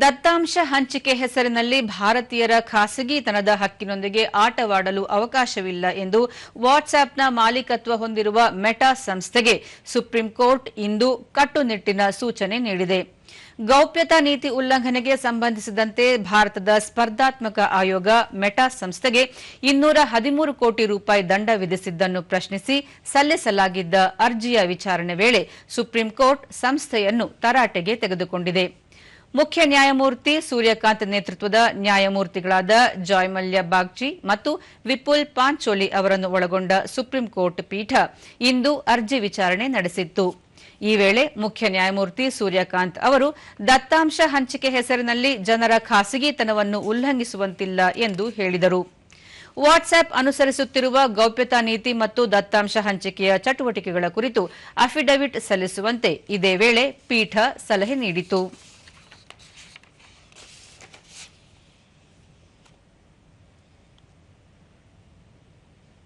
ದತ್ತಾಂಶ ಹಂಚಿಕೆ ಹೆಸರಿನಲ್ಲಿ ಭಾರತೀಯರ ಖಾಸಗಿತನದ ಹಕ್ಕಿನೊಂದಿಗೆ ಆಟವಾಡಲು ಅವಕಾಶವಿಲ್ಲ ಎಂದು ವಾಟ್ಸ್ಆಪ್ನ ಮಾಲೀಕತ್ವ ಹೊಂದಿರುವ ಮೆಟಾ ಸಂಸ್ಥೆಗೆ ಸುಪ್ರೀಂ ಕೋರ್ಟ್ ಇಂದು ಕಟ್ಟುನಿಟ್ಟಿನ ಸೂಚನೆ ನೀಡಿದೆ. ಗೌಪ್ಯತಾ ನೀತಿ ಉಲ್ಲಂಘನೆಗೆ ಸಂಬಂಧಿಸಿದಂತೆ ಭಾರತದ ಸ್ಪರ್ಧಾತ್ಮಕ ಆಯೋಗ ಮೆಟಾ ಸಂಸ್ಥೆಗೆ ಇನ್ನೂರ ಹದಿಮೂರು ಕೋಟಿ ರೂಪಾಯಿ ದಂಡ ವಿಧಿಸಿದ್ದನ್ನು ಪ್ರಶ್ನಿಸಿ ಸಲ್ಲಿಸಲಾಗಿದ್ದ ಅರ್ಜಿಯ ವಿಚಾರಣೆ ವೇಳೆ ಸುಪ್ರೀಂ ಕೋರ್ಟ್ ಸಂಸ್ಥೆಯನ್ನು ತರಾಟೆಗೆ ತೆಗೆದುಕೊಂಡಿದೆ. ಮುಖ್ಯ ನ್ಯಾಯಮೂರ್ತಿ ಸೂರ್ಯಕಾಂತ್ ನೇತೃತ್ವದ ನ್ಯಾಯಮೂರ್ತಿಗಳಾದ ಜಾಯ್ಮಲ್ಯ ಬಾಗ್ಚಿ ಮತ್ತು ವಿಪುಲ್ ಪಾಂಚೋಲಿ ಅವರನ್ನು ಒಳಗೊಂಡ ಸುಪ್ರೀಂ ಕೋರ್ಟ್ ಪೀಠ ಇಂದು ಅರ್ಜಿ ವಿಚಾರಣೆ ನಡೆಸಿತ್ತು. ಈ ವೇಳೆ ಮುಖ್ಯ ನ್ಯಾಯಮೂರ್ತಿ ಸೂರ್ಯಕಾಂತ್ ಅವರು, ದತ್ತಾಂಶ ಹಂಚಿಕೆ ಹೆಸರಿನಲ್ಲಿ ಜನರ ಖಾಸಗಿತನವನ್ನು ಉಲ್ಲಂಘಿಸುವಂತಿಲ್ಲ ಎಂದು ಹೇಳಿದರು. ವಾಟ್ಸ್ಆಪ್ ಅನುಸರಿಸುತ್ತಿರುವ ಗೌಪ್ಯತಾ ನೀತಿ ಮತ್ತು ದತ್ತಾಂಶ ಹಂಚಿಕೆಯ ಚಟುವಟಿಕೆಗಳ ಕುರಿತು ಅಫಿಡವಿಟ್ ಸಲ್ಲಿಸುವಂತೆ ಇದೇ ವೇಳೆ ಪೀಠ ಸಲಹೆ ನೀಡಿತು.